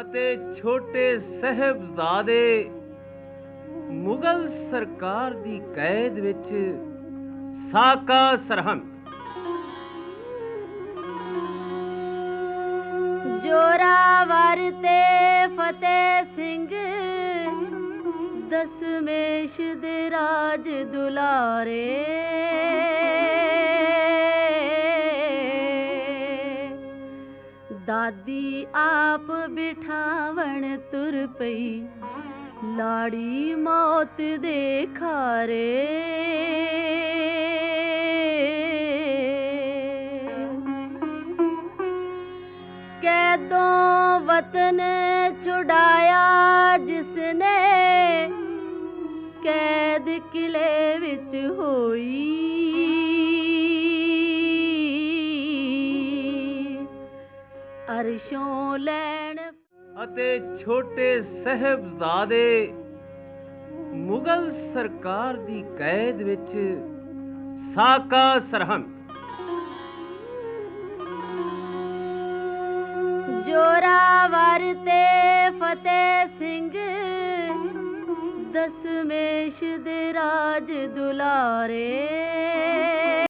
ਅਤੇ ਛੋਟੇ ਸਹਿਬਜ਼ਾਦੇ ਮੁਗਲ ਸਰਕਾਰ ਦੀ ਕੈਦ ਵਿੱਚ ਸਾਕਾ ਸਰਹੰਦ। ਜੋਰਾਵਰ ਤੇ ਫਤਿਹ ਸਿੰਘ, ਦਸਮੇਸ਼ ਦੇ ਰਾਜ ਦੁਲਾਰੇ। ਦਾਦੀ ਆਪ ਬਿਠਾਵਣ ਤੁਰ ਪਈ। ਲਾੜੀ ਮੌਤ ਦੇ ਖਾਰੇ। ਕੈਦੋਂ ਵਤਨ ਛੁਡਾਇਆ ਜਿਸਨੇ, ਕੈਦ ਕਿਲੇ ਵਿੱਚ ਹੋਈ। ਅਰਸ਼ੋਂ ਲੈਣ। ਅਤੇ ਛੋਟੇ ਸਹਿਬਜ਼ਾਦੇ ਮੁਗਲ ਸਰਕਾਰ ਦੀ ਕੈਦ ਵਿੱਚ ਸਾਕਾ ਸਰਹੰਦ। ਜੋਰਾਵਰ ਤੇ ਫਤਿਹ ਸਿੰਘ ਦਸਮੇਸ਼ ਦੇ ਰਾਜ ਦੁਲਾਰੇ।